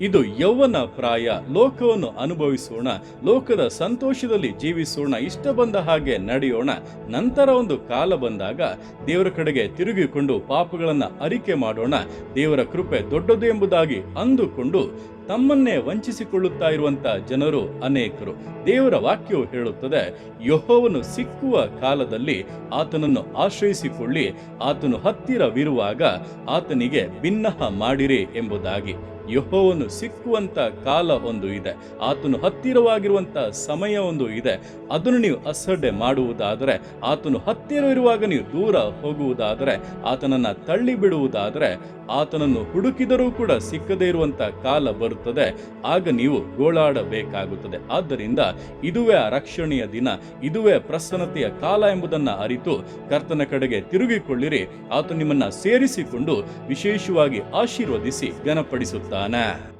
ಇದು ಯೌವನ ಪ್ರಾಯ, ಲೋಕವನ್ನು ಅನುಭವಿಸೋಣ, ಲೋಕದ ಸಂತೋಷದಲ್ಲಿ ಜೀವಿಸೋಣ, ಇಷ್ಟ ಬಂದ ಹಾಗೆ ನಡೆಯೋಣ. ನಂತರ ಒಂದು ಕಾಲ ಬಂದಾಗ ದೇವರ ಕಡೆಗೆ ತಿರುಗಿಕೊಂಡು ಪಾಪಗಳನ್ನ ಅರಿಕೆ ಮಾಡೋಣ. ದೇವರ ಕೃಪೆ ದೊಡ್ಡದು ಎಂಬುದಾಗಿ ಅಂದುಕೊಂಡು ತಮ್ಮನ್ನೇ ವಂಚಿಸಿಕೊಳ್ಳುತ್ತಾ ಇರುವಂಥ ಜನರು ಅನೇಕರು. ದೇವರ ವಾಕ್ಯವು ಹೇಳುತ್ತದೆ, ಯಹೋವನು ಸಿಕ್ಕುವ ಕಾಲದಲ್ಲಿ ಆತನನ್ನು ಆಶ್ರಯಿಸಿಕೊಳ್ಳಿ, ಆತನು ಹತ್ತಿರವಿರುವಾಗ ಆತನಿಗೆ ಭಿನ್ನಹ ಮಾಡಿರಿ ಎಂಬುದಾಗಿ. ಯಹೋವನು ಸಿಕ್ಕುವಂಥ ಕಾಲ ಒಂದು ಇದೆ. ಆತನು ಹತ್ತಿರವಾಗಿರುವಂಥ ಸಮಯ ಒಂದು ಇದೆ. ಅದನ್ನು ನೀವು ಅಸಡ್ಡೆ ಮಾಡುವುದಾದರೆ, ಆತನು ಹತ್ತಿರವಿರುವಾಗ ನೀವು ದೂರ ಹೋಗುವುದಾದರೆ, ಆತನನ್ನು ತಳ್ಳಿ ಬಿಡುವುದಾದರೆ ಆತನನ್ನು ಹುಡುಕಿದರೂ ಕೂಡ ಸಿಕ್ಕದೇ ಇರುವಂಥ ಕಾಲ ಬರುತ್ತದೆ. ಆಗ ನೀವು ಗೋಳಾಡಬೇಕಾಗುತ್ತದೆ. ಆದ್ದರಿಂದ ಇದುವೇ ಆ ರಕ್ಷಣೆಯ ದಿನ, ಇದುವೇ ಪ್ರಸನ್ನತೆಯ ಕಾಲ ಎಂಬುದನ್ನು ಅರಿತು ಕರ್ತನ ಕಡೆಗೆ ತಿರುಗಿಕೊಳ್ಳಿರಿ. ಆತ ನಿಮ್ಮನ್ನು ಸೇರಿಸಿಕೊಂಡು ವಿಶೇಷವಾಗಿ ಆಶೀರ್ವದಿಸಿ Bana.